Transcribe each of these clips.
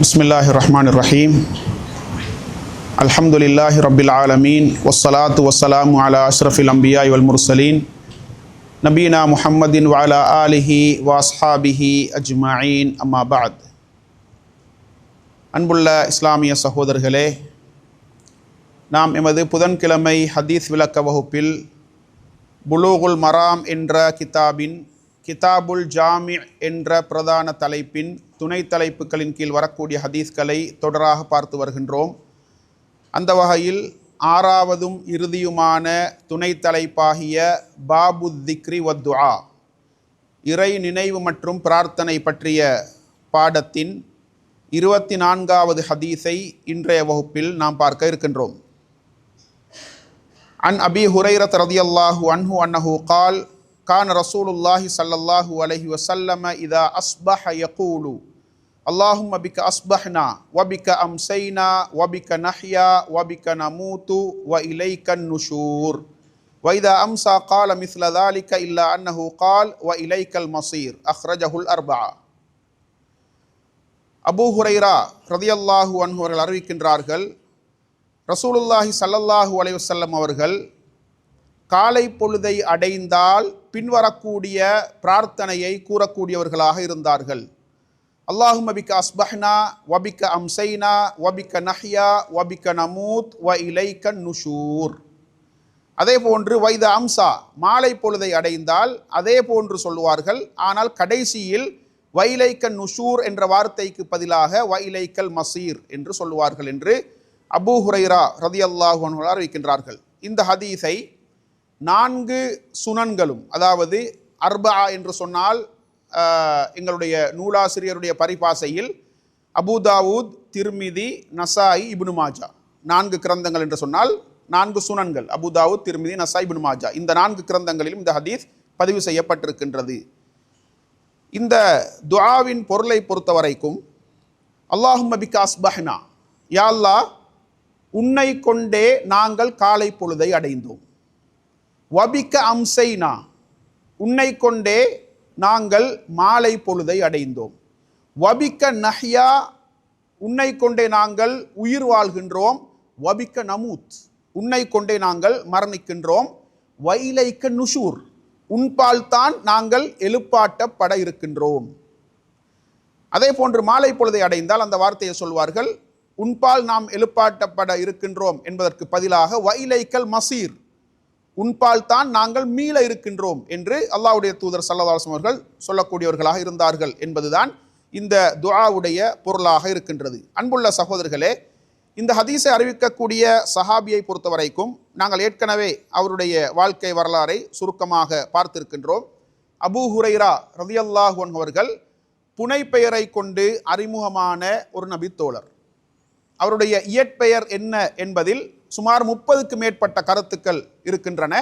பிஸ்மில்லாஹி ரஹ்மான் ரஹீம் அல்ஹம்துலில்லாஹி ரபில் ஆலமீன் வசலாத்து வசலாம் அலா அஷ்ரஃபில் அம்பியா இவல் முர்சலீன் நபீனா முஹம்மதின் வாலா ஆலிஹி வாஸ்ஹாபிஹி அஜ்மாயின் அம்மாபாத் அன்புள்ள இஸ்லாமிய சகோதரர்களே நாம் எமது புதன்கிழமை ஹதீஸ் விளக்க வகுப்பில் புலூகுல் மராம் என்ற கிதாபின் கிதாபுல் ஜாமி என்ற பிரதான தலைப்பின் துணை தலைப்புகளின் கீழ் வரக்கூடிய ஹதீஸ்களை தொடராக பார்த்து வருகின்றோம். அந்த வகையில் ஆறாவதும் இறுதியுமான துணை தலைப்பாகிய பாபு திக்ரி வத்துஆ இறை நினைவு மற்றும் பிரார்த்தனை பற்றிய பாடத்தின் இருபத்தி நான்காவது ஹதீஸை இன்றைய வகுப்பில் நாம் பார்க்க இருக்கின்றோம். அன் அபி ஹுரைரத் ரதி அல்லாஹு அன்ஹு அன்னஹு கால் கான் ரசூலுல்லாஹி சல்லல்லாஹு அலஹி வசல்லம இதா அஸ்பஹ யகூலு அல்லாஹும் அபிக அஸ்பஹ்னா வபிக அம்சைனா வபிக நஹ்யா வபிக நமூத்து வ இலைக்கன் நுஷூர் வைதா அம்சா கால் மிஸ்ல தாலிக்க இல்லா அன்னஹு கால் வ இலைக்கல் மசீர் அஹ்ரஜஹுல் அர்பா அபூ ஹுரைரா ரதியல்லாஹு அன்ஹுவர்கள் அறிவிக்கின்றார்கள் ரசூலுல்லாஹி சல்லல்லாஹு அலைவசல்லம் அவர்கள் காலை பொழுதை அடைந்தால் பின்வரக்கூடிய பிரார்த்தனையை கூறக்கூடியவர்களாக இருந்தார்கள். அல்லாஹும் அபிக்க அஸ்பஹ்னா வபிக்க அம்சைனா வபிக்க நஹ்யா வபிக்க நமூத் வ இலைக்க நுஷூர் அதே போன்று வைத அம்சா மாலை பொழுதை அடைந்தால் அதே போன்று சொல்லுவார்கள். ஆனால் கடைசியில் வைலைக்க நுஷூர் என்ற வார்த்தைக்கு பதிலாக வைலைக்கல் மசீர் என்று சொல்லுவார்கள் என்று அபூ ஹுரைரா ரதி அல்லாஹு அறிவிக்கின்றார்கள். இந்த ஹதீஸை நான்கு சுனன்களும் அதாவது அர்பா என்று சொன்னால் எங்களுடைய நூலாசிரியருடைய பரிபாசையில் அபூதாவூத் திருமிதி நசாய் இபுனு மாஜா. நான்கு கிரந்தங்கள் என்று சொன்னால் நான்கு சுனன்கள் அபுதாவூத் திருமிதி நசாய் இபுனு மாஜா. இந்த நான்கு கிரந்தங்களிலும் இந்த ஹதீஸ் பதிவு செய்யப்பட்டிருக்கின்றது. இந்த துஆவின் பொருளை பொறுத்த வரைக்கும் அல்லாஹும் பிகா பஹ்னா யா அல்லாஹ் உன்னை கொண்டே நாங்கள் காலை பொழுதை அடைந்தோம். வபிக்க அம்சைனா உன்னை கொண்டே நாங்கள் மாலை பொழுதை அடைந்தோம். வபிக்க நஹ்யா உன்னை கொண்டே நாங்கள் உயிர் வாழ்கின்றோம். வபிக்க நமூத் உன்னை கொண்டே நாங்கள் மரணிக்கின்றோம். வைலைக்க நுஷூர் உன்பால் தான் நாங்கள் எழுப்பாட்டப்பட இருக்கின்றோம். அதே போன்று மாலை பொழுதை அடைந்தால் அந்த வார்த்தையை சொல்வார்கள் உன்பால் நாம் எழுப்பாட்டப்பட இருக்கின்றோம் என்பதற்கு பதிலாக வைலைக்கல் மசீர் உன்பால் தான் நாங்கள் மீள இருக்கின்றோம் என்று அல்லாவுடைய தூதர் சல்லதாசம் அவர்கள் சொல்லக்கூடியவர்களாக இருந்தார்கள் என்பதுதான் இந்த துஆவுடைய பொருளாக இருக்கின்றது. அன்புள்ள சகோதரர்களே இந்த ஹதீஸை அறிவிக்கக்கூடிய சஹாபியை பொறுத்த வரைக்கும் நாங்கள் ஏற்கனவே அவருடைய வாழ்க்கை வரலாறை சுருக்கமாக பார்த்திருக்கின்றோம். அபூ ஹுரைரா ரதியல்லாஹன் அன்ஹு அவர்கள் புனைப்பெயரை கொண்டு அறிமுகமான ஒரு நபித்தோழர். அவருடைய இயற்பெயர் என்ன என்பதில் சுமார் முப்பதுக்கு மேற்பட்ட கருத்துக்கள் இருக்கின்றன.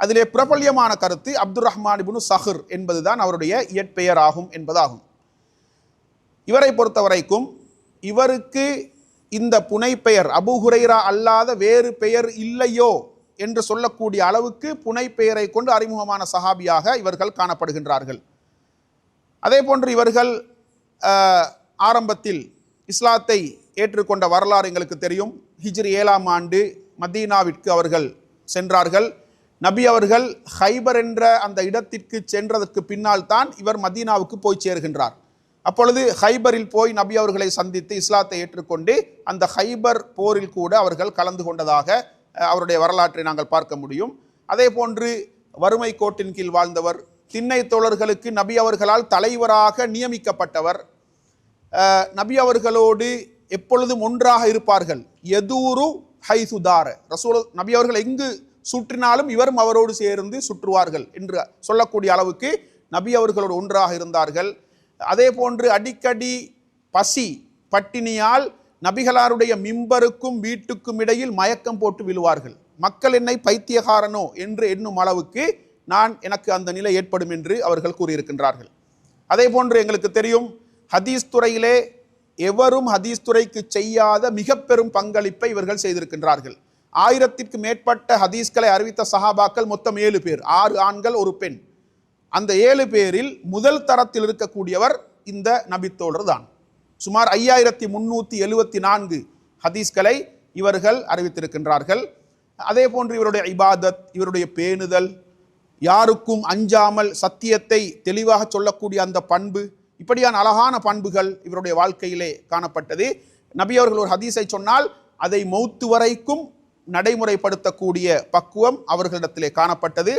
அதிலே பிரபல்யமான கருத்து அப்துர் ரஹ்மான் இபுனு சஹர் என்பதுதான் அவருடைய இயற்பெயர் ஆகும் என்பதாகும். இவரை பொறுத்தவரைக்கும் இவருக்கு இந்த புனைப்பெயர் அபு ஹுரைரா அல்லாத வேறு பெயர் இல்லையோ என்று சொல்லக்கூடிய அளவுக்கு புனைப்பெயரை கொண்டு அறிமுகமான சஹாபியாக இவர்கள் காணப்படுகின்றார்கள். அதே போன்று இவர்கள் ஆரம்பத்தில் இஸ்லாத்தை ஏற்றுக்கொண்ட வரலாறு எங்களுக்கு தெரியும். ஹிஜ்ரி ஏழாம் ஆண்டு மதீனாவிற்கு அவர்கள் சென்றார்கள். நபி அவர்கள் ஹைபர் என்ற அந்த இடத்திற்கு சென்றதற்கு பின்னால் தான் இவர் மதீனாவுக்கு போய் சேர்கின்றார். அப்பொழுது ஹைபரில் போய் நபி அவர்களை சந்தித்து இஸ்லாத்தை ஏற்றுக்கொண்டு அந்த ஹைபர் போரில் கூட அவர்கள் கலந்து கொண்டதாக அவருடைய வரலாற்றை நாங்கள் பார்க்க முடியும். அதே போன்று வறுமை கோட்டின் கீழ் வாழ்ந்தவர் திண்ணை தோழர்களுக்கு நபி அவர்களால் தலைவராக நியமிக்கப்பட்டவர் நபி அவர்களோடு எப்பொழுதும் ஒன்றாக இருப்பார்கள். எதூரு ஹைசுதார ரசூல் நபி அவர்கள் எங்கு சுற்றினாலும் இவரும் அவரோடு சேர்ந்து சுற்றுவார்கள் என்று சொல்லக்கூடிய அளவுக்கு நபி அவர்களோடு ஒன்றாக இருந்தார்கள். அதே போன்று அடிக்கடி பசி பட்டினியால் நபிகளாருடைய மிம்பருக்கும் வீட்டுக்கும் இடையில் மயக்கம் போட்டு விழுவார்கள். மக்கள் என்னை பைத்தியகாரனோ என்று எண்ணும் அளவுக்கு நான் எனக்கு அந்த நிலை ஏற்படும் என்று அவர்கள் கூறியிருக்கின்றார்கள். அதே போன்று எங்களுக்கு தெரியும் ஹதீஸ் துறையிலே எவரும் ஹதீஸ் துறைக்கு செய்யாத மிக பெரும் பங்களிப்பை இவர்கள் செய்திருக்கின்றார்கள். ஆயிரத்திற்கு மேற்பட்ட ஹதீஸ்களை அறிவித்த சஹாபாக்கள் மொத்தம் ஏழு பேர் ஆறு ஆண்கள் ஒரு பெண். அந்த ஏழு பேரில் முதல் தரத்தில் இருக்கக்கூடியவர் இந்த நபித்தோழர் தான். சுமார் ஐயாயிரத்தி முன்னூற்றி எழுவத்தி நான்கு ஹதீஸ்களை இவர்கள் அறிவித்திருக்கின்றார்கள். அதே போன்று இவருடைய இபாதத் இவருடைய பேணுதல் யாருக்கும் அஞ்சாமல் சத்தியத்தை தெளிவாக சொல்லக்கூடிய அந்த பண்பு இப்படியான அழகான பண்புகள் இவருடைய வாழ்க்கையிலே காணப்பட்டது. நபி அவர்கள் ஒரு ஹதீஸை சொன்னால் அதை மௌத்து வரைக்கும் நடைமுறைப்படுத்தக்கூடிய பக்குவம் அவர்களிடத்திலே காணப்பட்டது.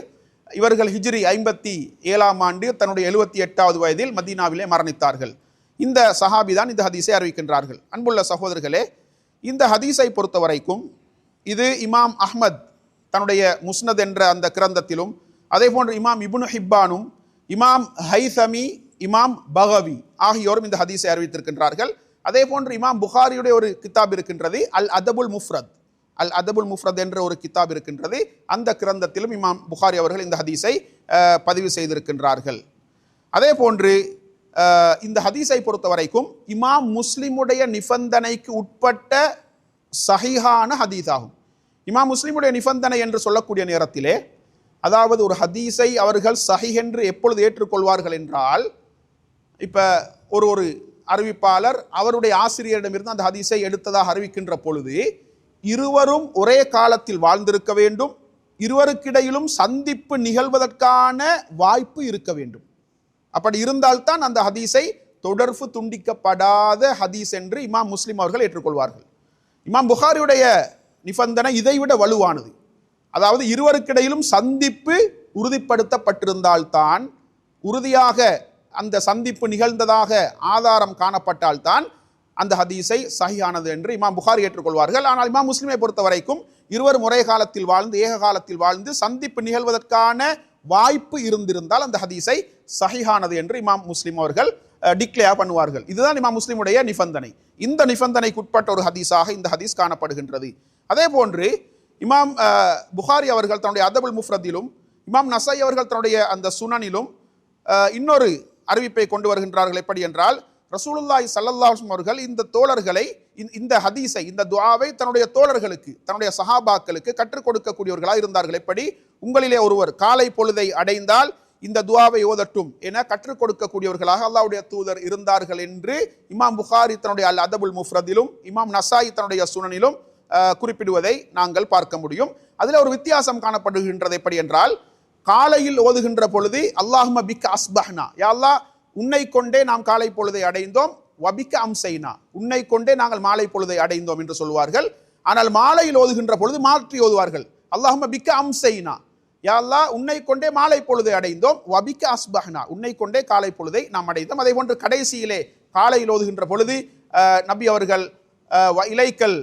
இவர்கள் ஹிஜ்ரி ஐம்பத்தி ஏழாம் ஆண்டு தன்னுடைய எழுபத்தி எட்டாவது வயதில் மதீனாவிலே மரணித்தார்கள். இந்த சஹாபி தான் இந்த ஹதீஸை அறிவிக்கின்றார்கள். அன்புள்ள சகோதரர்களே இந்த ஹதீஸை பொறுத்த வரைக்கும் இது இமாம் அஹ்மத் தன்னுடைய முஸ்னத் என்ற அந்த கிரந்தத்திலும் அதே போன்று இமாம் இபுனு ஹிப்பானும் இமாம் ஹைசமி இமாம் பகவி ஆகியோரும் இந்த ஹதீஸை அறிவித்திருக்கின்றார்கள். அதே போன்று இமாம் புகாரியுடைய ஒரு கித்தாப் இருக்கின்றது அல் அதபுல் முஃப்ரத். அல் அதபுல் முஃப்ரத் என்ற ஒரு கித்தாப் இருக்கின்றது. அந்த கிரந்தத்திலும் இமாம் புகாரி அவர்கள் இந்த ஹதீஸை பதிவு செய்திருக்கின்றார்கள். அதே போன்று இந்த ஹதீஸை பொறுத்த வரைக்கும் இமாம் முஸ்லிமுடைய நிபந்தனைக்கு உட்பட்ட சஹிஹான ஹதீஸ் ஆகும் இமாம் முஸ்லிமுடைய நிபந்தனை என்று சொல்லக்கூடிய நேரத்திலே அதாவது ஒரு ஹதீஸை அவர்கள் சஹி என்று எப்பொழுது ஏற்றுக்கொள்வார்கள் என்றால் இப்போ ஒரு ஒரு அறிவிப்பாளர் அவருடைய ஆசிரியரிடமிருந்து அந்த ஹதீஸை எடுத்ததாக அறிவிக்கின்ற பொழுது இருவரும் ஒரே காலத்தில் வாழ்ந்திருக்க வேண்டும் இருவருக்கிடையிலும் சந்திப்பு நிகழ்வதற்கான வாய்ப்பு இருக்க வேண்டும். அப்படி இருந்தால்தான் அந்த ஹதீஸை தொடர்பு துண்டிக்கப்படாத ஹதீஸ் என்று இமாம் முஸ்லிம் அவர்கள் ஏற்றுக்கொள்வார்கள். இமாம் புகாரியுடைய நிபந்தனை இதைவிட வலுவானது. அதாவது இருவருக்கிடையிலும் சந்திப்பு உறுதிப்படுத்தப்பட்டிருந்தால்தான் உறுதியாக அந்த சந்திப்பு நிகழ்ந்ததாக ஆதாரம் காணப்பட்டால்தான் அந்த ஹதீஸை சஹியானது என்று இமாம் புகாரி ஏற்றுக்கொள்வார்கள். ஆனால் இமாம் முஸ்லிமை பொறுத்த வரைக்கும் இருவர் முறை காலத்தில் வாழ்ந்து ஏக காலத்தில் வாழ்ந்து சந்திப்பு நிகழ்வதற்கான வாய்ப்பு இருந்திருந்தால் அந்த ஹதீஸை சஹிஹானது என்று இமாம் முஸ்லிம் அவர்கள் டிக்ளேர் பண்ணுவார்கள். இதுதான் இமாம் முஸ்லிமுடைய நிபந்தனை. இந்த நிபந்தனைக்குட்பட்ட ஒரு ஹதீஸாக இந்த ஹதீஸ் காணப்படுகின்றது. அதே போன்று இமாம் புகாரி அவர்கள் தன்னுடைய அதபுல் முஃப்ரதிலும் இமாம் நசை அவர்கள் தன்னுடைய அந்த சுனனிலும் இன்னொரு அறிவிப்பை கொண்டு வருகின்றார்கள் எப்படி என்றால் ரசூலுல்லாய் ஸல்லல்லாஹு அவர்கள் இந்த தோழர்களை இந்த- இந்த ஹதீஸை இந்த துவாவை தன்னுடைய தோழர்களுக்கு தன்னுடைய சஹாபாக்களுக்கு கற்றுக் கொடுக்கக்கூடியவர்களாக இருந்தார்கள். எப்படி? உங்களிலே ஒருவர் காலை பொழுதை அடைந்தால் இந்த துவாவை ஓதட்டும் என கற்றுக் கொடுக்கக்கூடியவர்களாக அல்லாவுடைய தூதர் இருந்தார்கள் என்று இமாம் புகாரி தன்னுடைய அல் அதபுல் முஃப்ரதிலும் இமாம் நசாயி தன்னுடைய சுனனிலும் குறிப்பிடுவதை நாங்கள் பார்க்க முடியும். அதில் ஒரு வித்தியாசம் காணப்படுகின்றது எப்படி என்றால் காலையில் ஓதுகின்ற பொழுது அல்லாஹும பிக் அஸ்பஹ்னா. யா அல்லா உன்னை கொண்டே நாம் காலை பொழுதை அடைந்தோம். வபிக்க அம்சைனா. உன்னை கொண்டே நாங்கள் மாலை பொழுதை அடைந்தோம் என்று சொல்வார்கள். ஆனால் மாலையில் ஓதுகின்ற பொழுது மாற்றி ஓதுவார்கள். அல்லாஹும பிக்க அம்சைனா. யா அல்லா உன்னை கொண்டே மாலை பொழுதை அடைந்தோம். வபிக்க அஸ்பஹ்னா. உன்னை கொண்டே காலை பொழுதை நாம் அடைந்தோம். அதே போன்று கடைசியிலே காலையில் ஓதுகின்ற பொழுது நபி அவர்கள் வ இலைக்கல்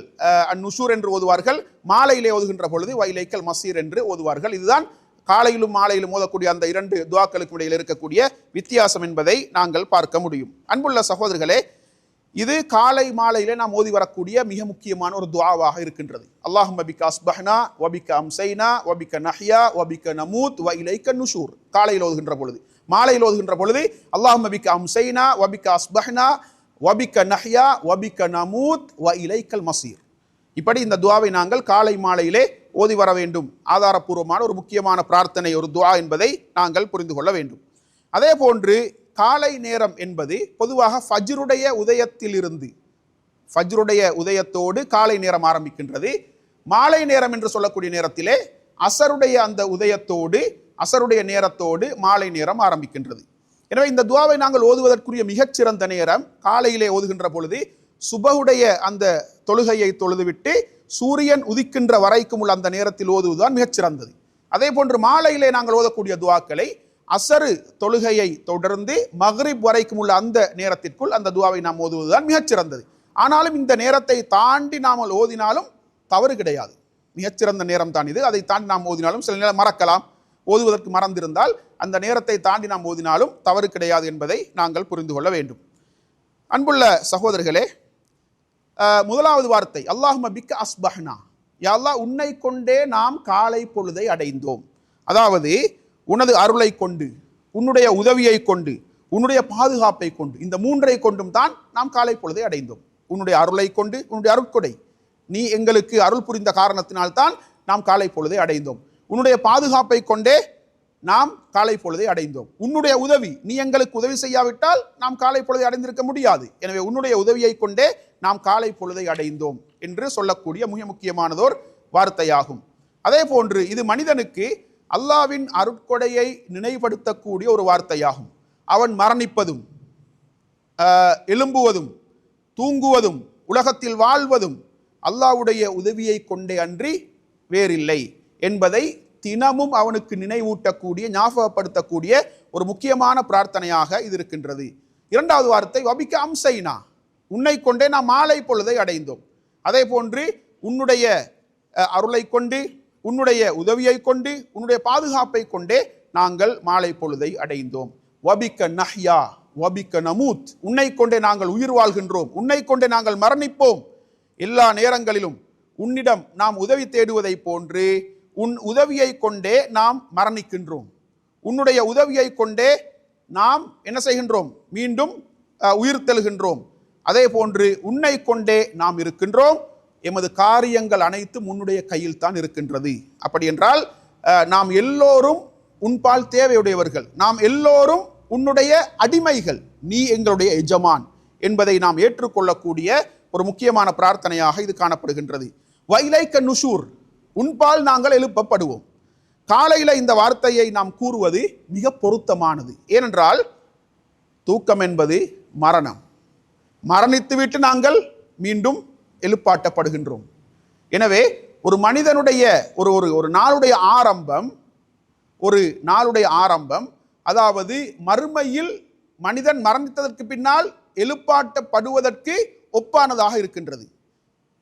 அந்நுஷூர் என்று ஓதுவார்கள். மாலையிலே ஓதுகின்ற பொழுது வ இலைக்கல் மசீர் என்று ஓதுவார்கள். இதுதான் காலையிலும் மாலையிலும் மோதக்கூடிய அந்த இரண்டு துவாக்களுக்கும் இடையில் இருக்கக்கூடிய வித்தியாசம் என்பதை நாங்கள் பார்க்க முடியும். அன்புள்ள சகோதரர்களே இது காலை மாலையிலே நாம் ஓதி வரக்கூடிய மிக முக்கியமான ஒரு துவாவாக இருக்கின்றது. அல்லாஹும் வபிக்க அஸ்பஹ்னா வபிக்க அம்சைனா வபிக்க நஹ்யா வபிக்க நமூத் வ இலைக்க நுஷூர். காலையில் ஓதுகின்ற பொழுது மாலையில் ஓதுகின்ற பொழுது அல்லாஹும் வபிக்க அம்சைனா வபிக்க அஸ்பஹ்னா வபிக்க நஹ்யா வபிக்க நமூத் வ இலைக்கல் மசீர். இப்படி இந்த துவாவை நாங்கள் காலை மாலையிலே ஓதி வர வேண்டும். ஆதாரப்பூர்வமான ஒரு முக்கியமான பிரார்த்தனை ஒரு துவா என்பதை நாங்கள் புரிந்து கொள்ள வேண்டும். அதே போன்று காலை நேரம் என்பது பொதுவாக ஃபஜ்ருடைய உதயத்திலிருந்து ஃபஜ்ருடைய உதயத்தோடு காலை நேரம் ஆரம்பிக்கின்றது. மாலை நேரம் என்று சொல்லக்கூடிய நேரத்திலே அசருடைய அந்த உதயத்தோடு அசருடைய நேரத்தோடு மாலை நேரம் ஆரம்பிக்கின்றது. எனவே இந்த துவாவை நாங்கள் ஓதுவதற்குரிய மிகச்சிறந்த நேரம் காலையிலே ஓதுகின்ற பொழுது சுபகுடைய அந்த தொழுகையை தொழுதுவிட்டு சூரியன் உதிக்கின்ற வரைக்கும் உள்ள அந்த நேரத்தில் ஓதுவதுதான் மிகச்சிறந்தது. அதே போன்று மாலையிலே நாங்கள் ஓதக்கூடிய துவாக்களை அசரு தொழுகையை தொடர்ந்து மஹ்ரிப் வரைக்கும் உள்ள அந்த நேரத்திற்குள் அந்த துவாவை நாம் ஓதுவதுதான் மிகச்சிறந்தது. ஆனாலும் இந்த நேரத்தை தாண்டி நாம் ஓதினாலும் தவறு கிடையாது. மிகச்சிறந்த நேரம் தான் இது. அதை தாண்டி நாம் ஓதினாலும் சில நேரம் மறக்கலாம். ஓதுவதற்கு மறந்திருந்தால் அந்த நேரத்தை தாண்டி நாம் ஓதினாலும் தவறு கிடையாது என்பதை நாங்கள் புரிந்து கொள்ள வேண்டும். அன்புள்ள சகோதரர்களே முதலாவது வார்த்தை. அல்லாஹும பிக்க அஸ்பஹ்னா. யாழ்லா உன்னை கொண்டே நாம் காலை பொழுதை அடைந்தோம். அதாவது உனது அருளை கொண்டு உன்னுடைய உதவியை கொண்டு உன்னுடைய பாதுகாப்பை கொண்டு இந்த மூன்றை கொண்டும் தான் நாம் காலை பொழுதை அடைந்தோம். உன்னுடைய அருளை கொண்டு உன்னுடைய அருட்கொடை. நீ எங்களுக்கு அருள் புரிந்த காரணத்தினால்தான் நாம் காலை பொழுதை அடைந்தோம். உன்னுடைய பாதுகாப்பை கொண்டே நாம் காலை பொழுதை அடைந்தோம். உன்னுடைய உதவி நீ எங்களுக்கு உதவி செய்யாவிட்டால் நாம் காலை பொழுதை அடைந்திருக்க முடியாது. எனவே உன்னுடைய உதவியை கொண்டே நாம் காலை பொழுதை அடைந்தோம் என்று சொல்லக்கூடிய மிக முக்கியமானதோர் வார்த்தையாகும். அதே போன்று இது மனிதனுக்கு அல்லாவின் அருட்கொடையை நினைவுபடுத்தக்கூடிய ஒரு வார்த்தையாகும். அவன் மரணிப்பதும் எழும்புவதும் தூங்குவதும் உலகத்தில் வாழ்வதும் அல்லாஹ்வுடைய உதவியை கொண்டே அன்றி வேறில்லை என்பதை தினமும் அவனுக்கு நினைவூட்டக்கூடிய ஞாபகப்படுத்தக்கூடிய ஒரு முக்கியமான பிரார்த்தனையாக இது இருக்கின்றது. இரண்டாவது வார்த்தை வபிக்க அம்சைனா. உன்னை கொண்டே நாம் மாலை பொழுதை அடைந்தோம். அதே போன்று உன்னுடைய அருளை கொண்டு உன்னுடைய உதவியை கொண்டு உன்னுடைய பாதுகாப்பை கொண்டே நாங்கள் மாலை பொழுதை அடைந்தோம். வபிக்க நஹ்யா வபிக்க நமூத். உன்னை கொண்டே நாங்கள் உயிர் வாழ்கின்றோம். உன்னை கொண்டே நாங்கள் மரணிப்போம். எல்லா நேரங்களிலும் உன்னிடம் நாம் உதவி தேடுவதை போன்று உன் உதவியை கொண்டே நாம் மரணிக்கின்றோம். உன்னுடைய உதவியை கொண்டே நாம் என்ன செய்கின்றோம்? மீண்டும் உயிர் தெழுகின்றோம். அதே போன்று உன்னை கொண்டே நாம் இருக்கின்றோம். எமது காரியங்கள் அனைத்தும் உன்னுடைய கையில் தான் இருக்கின்றது. அப்படி என்றால் நாம் எல்லோரும் உன்பால் தேவையுடையவர்கள். நாம் எல்லோரும் உன்னுடைய அடிமைகள். நீ எங்களுடைய எஜமான் என்பதை நாம் ஏற்றுக்கொள்ளக்கூடிய ஒரு முக்கியமான பிரார்த்தனையாக இது காணப்படுகின்றது. வைலைக்க நுஷூர். உன்பால் நாங்கள் எழுப்பப்படுவோம். காலையில் இந்த வார்த்தையை நாம் கூறுவது மிக பொருத்தமானது. ஏனென்றால் தூக்கம் என்பது மரணம். மரணித்துவிட்டு நாங்கள் மீண்டும் எழுப்பாட்டப்படுகின்றோம். எனவே ஒரு மனிதனுடைய ஒரு ஒரு ஒரு நாளுடைய ஆரம்பம் ஒரு நாளுடைய ஆரம்பம் அதாவது மறுமையில் மனிதன் மரணித்ததற்கு பின்னால் எழுப்பாட்டப்படுவதற்கு ஒப்பானதாக இருக்கின்றது.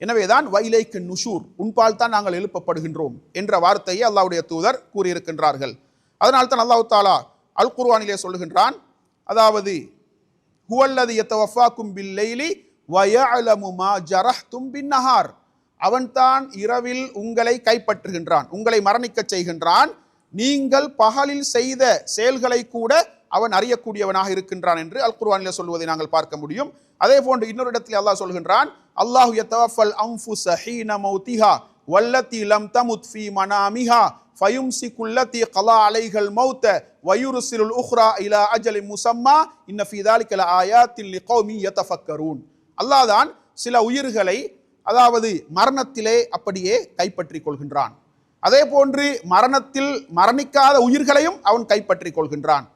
எனவேதான் வைலைக்கு நுஷூர் உன்பால் தான் நாங்கள் எழுப்பப்படுகின்றோம் என்ற வார்த்தையை அல்லாவுடைய தூதர் கூறியிருக்கின்றார்கள். அதனால் தான் அல்லாஹு தாலா அல் குர்வானிலே சொல்லுகின்றான் அதாவது ஹுவல்லது எத்தவஃபாக்கும் பில்லைலி வயலமுமா ஜரஹ்தும் பின்னஹார் அவன்தான் இரவில் உங்களை கைப்பற்றுகின்றான் உங்களை மரணிக்கச் செய்கின்றான். நீங்கள் பகலில் செய்த செயல்களை கூட அவன் அறியக்கூடியவனாக இருக்கின்றான் என்று அல் குர்வானில் சொல்வதை நாங்கள் பார்க்க முடியும். அதே போன்று இன்னொரு இடத்தில் அல்லாஹ் சொல்கின்றான் அல்லாஹு வல்லத்தி லம் தமுத் ஃபி மனாமிஹா ஃபயும்சிகு அல்லதி கலா அலைகள் மௌத்த வயுர்சிலுல் உஹ்ரா இலா அஜலி முசம்மா இன்ன ஃபீ தாலிக லஆயாத்தின் கௌமி யதஃபக்கரூன். அல்லாஹ் தான் சில உயிர்களை அதாவது மரணத்திலே அப்படியே கைப்பற்றிக் கொள்கின்றான். அதே போன்று மரணத்தில் மரணிக்காத உயிர்களையும் அவன் கைப்பற்றிக் கொள்கின்றான்.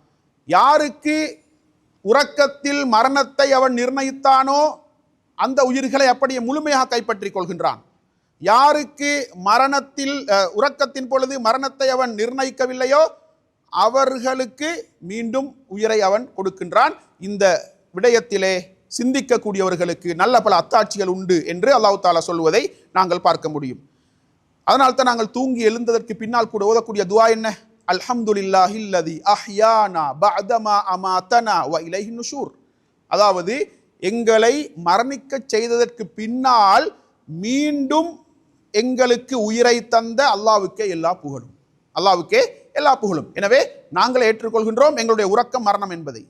யாருக்கு உறக்கத்தில் மரணத்தை அவன் நிர்ணயித்தானோ அந்த உயிர்களை அப்படியே முழுமையாக கைப்பற்றிக் கொள்கின்றான். யாருக்கு மரணத்தில் உறக்கத்தின் பொழுது மரணத்தை அவன் நிர்ணயிக்கவில்லையோ அவர்களுக்கு மீண்டும் உயிரை அவன் கொடுக்கின்றான். இந்த விடயத்திலே சிந்திக்கக்கூடியவர்களுக்கு நல்ல பல அத்தாட்சிகள் உண்டு என்று அல்லாஹு தாலா சொல்வதை நாங்கள் பார்க்க முடியும். அதனால் தான் நாங்கள் தூங்கி எழுந்ததற்கு பின்னால் கூட ஓதக்கூடிய துவா என்ன? அல்ஹம்துலில்லாஹி அல்லதி அஹ்யானா பஅதமா அமாதனா வ இலைஹி நுஷூர். அதாவது எங்களை மரணிக்கச் செய்ததற்கு பின்னால் மீண்டும் எங்களுக்கு உயிரை தந்த அல்லாவுக்கே எல்லா புகழும். அல்லாவுக்கே எல்லா புகழும். எனவே நாங்கள் ஏற்றுக்கொள்கின்றோம் எங்களுடைய உறக்கம் மரணம் என்பதை.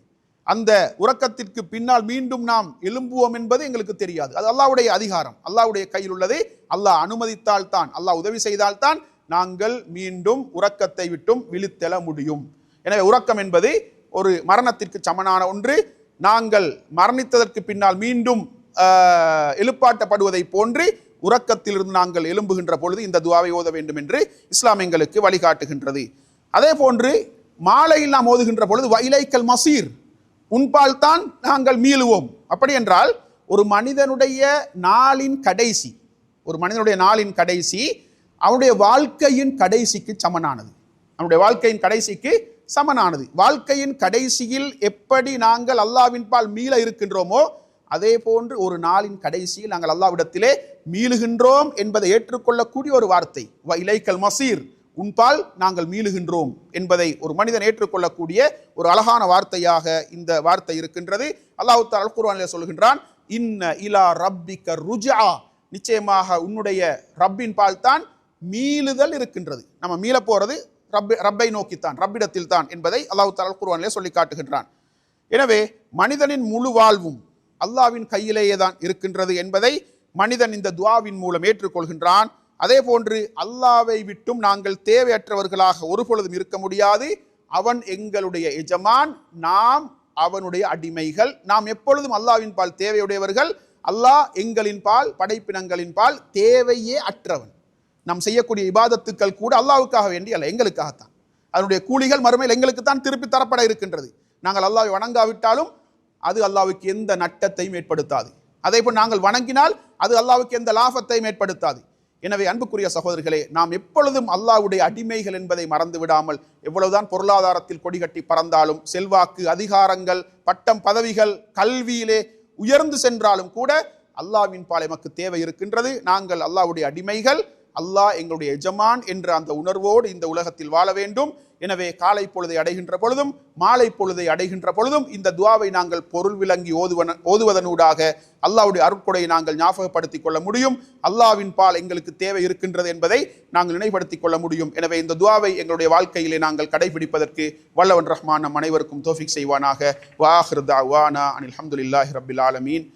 அந்த உறக்கத்திற்கு பின்னால் மீண்டும் நாம் எழும்புவோம் என்பது எங்களுக்கு தெரியாது. அது அல்லாவுடைய அதிகாரம். அல்லாவுடைய கையில் உள்ளது அல்லாஹ் அனுமதித்தால் தான் அல்லாஹ் உதவி செய்தால் தான் நாங்கள் மீண்டும் உறக்கத்தை விட்டும் விழித்தெழ முடியும். எனவே உறக்கம் என்பது ஒரு மரணத்திற்கு சமனான ஒன்று. நாங்கள் மரணித்ததற்கு பின்னால் மீண்டும் எழுப்பாட்டப்படுவதை போன்று உறக்கத்திலிருந்து நாங்கள் எழும்புகின்ற பொழுது இந்த துவாவை ஓத வேண்டும் என்று இஸ்லாம் எங்களுக்கு வழிகாட்டுகின்றது. அதே போன்று மாலையில் நாம் ஓதுகின்ற பொழுது வைலைக்கல் மசீர். உன்பால் தான் நாங்கள் மீளுவோம். அப்படி என்றால் ஒரு மனிதனுடைய நாளின் கடைசி ஒரு மனிதனுடைய நாளின் கடைசி அவனுடைய வாழ்க்கையின் கடைசிக்கு சமனானது. அவனுடைய வாழ்க்கையின் கடைசிக்கு சமனானது. வாழ்க்கையின் கடைசியில் எப்படி நாங்கள் அல்லாவின் பால் மீள இருக்கின்றோமோ அதே போன்று ஒரு நாளின் கடைசியில் நாங்கள் அல்லாவிடத்திலே மீளுகின்றோம் என்பதை ஏற்றுக்கொள்ளக்கூடிய ஒரு வார்த்தை. வ இலைக்கல் மசீர். உன்பால் நாங்கள் மீளுகின்றோம் என்பதை ஒரு மனிதன் ஏற்றுக்கொள்ளக்கூடிய ஒரு அழகான வார்த்தையாக இந்த வார்த்தை இருக்கின்றது. அல்லாஹு தால் குர்வானிலே சொல்கின்றான் இன்ன இலா ரப்பிக்க ருஜா நிச்சயமாக உன்னுடைய ரப்பின் பால் தான் மீளுதல் இருக்கின்றது. நம்ம மீள போகிறது ரப்பை ரப்பை நோக்கித்தான் ரப்பிடத்தில் தான் என்பதை அல்லாஹு தால் குர்வானிலே சொல்லி காட்டுகின்றான். எனவே மனிதனின் முழு வாழ்வும் அல்லாவின் கையிலேயே தான் இருக்கின்றது என்பதை மனிதன் இந்த துவாவின் மூலம் ஏற்றுக்கொள்கின்றான். அதே போன்று அல்லாவை விட்டும் நாங்கள் தேவையற்றவர்களாக ஒரு பொழுதும் இருக்க முடியாது. அவன் எங்களுடைய எஜமான் நாம் அவனுடைய அடிமைகள். நாம் எப்பொழுதும் அல்லாவின் பால் தேவையுடையவர்கள். அல்லாஹ் எங்களின் பால் படைப்பினங்களின் பால் தேவையே அற்றவன். நாம் செய்யக்கூடிய இபாதத்துக்கள் கூட அல்லாவுக்காக வேண்டி அல்ல எங்களுக்காகத்தான். அதனுடைய கூலிகள் மறுமையில் எங்களுக்கு தான் திருப்பி தரப்பட இருக்கின்றது. நாங்கள் அல்லாவை வணங்காவிட்டாலும் அது அல்லாவுக்கு எந்த நட்டத்தையும் ஏற்படுத்தாது. அதே போல் நாங்கள் வணங்கினால் அது அல்லாவுக்கு எந்த லாபத்தையும் ஏற்படுத்தாது. எனவே அன்புக்குரிய சகோதரர்களே நாம் எப்பொழுதும் அல்லாவுடைய அடிமைகள் என்பதை மறந்து விடாமல் எவ்வளவுதான் பொருளாதாரத்தில் கொடிகட்டி பறந்தாலும் செல்வாக்கு அதிகாரங்கள் பட்டம் பதவிகள் கல்வியிலே உயர்ந்து சென்றாலும் கூட அல்லாஹ்வின் பால் எமக்கு தேவை இருக்கின்றது. நாங்கள் அல்லாஹ்வுடைய அடிமைகள். அல்லாஹ் எங்களுடைய எஜமான் என்ற அந்த உணர்வோடு இந்த உலகத்தில் வாழ வேண்டும். எனவே காலை பொழுதை அடைகின்ற பொழுதும் மாலை பொழுதை அடைகின்ற பொழுதும் இந்த துவாவை நாங்கள் பொருள் விளங்கி ஓதுவன ஓதுவதனூடாக அல்லாவுடைய அருட்கொடையை நாங்கள் ஞாபகப்படுத்திக் கொள்ள முடியும். அல்லாஹ்வின் பால் எங்களுக்கு தேவை இருக்கின்றது என்பதை நாங்கள் நினைப்படுத்திக் கொள்ள முடியும். எனவே இந்த துவாவை எங்களுடைய வாழ்க்கையிலே நாங்கள் கடைபிடிப்பதற்கு வல்லவன் ரஹ்மான் நம் அனைவருக்கும் தோஃபிக் செய்வானாக. வாஹ்ருதா வானா அனில் அஹமதுல்லாஹி ரபில் ஆலமீன்.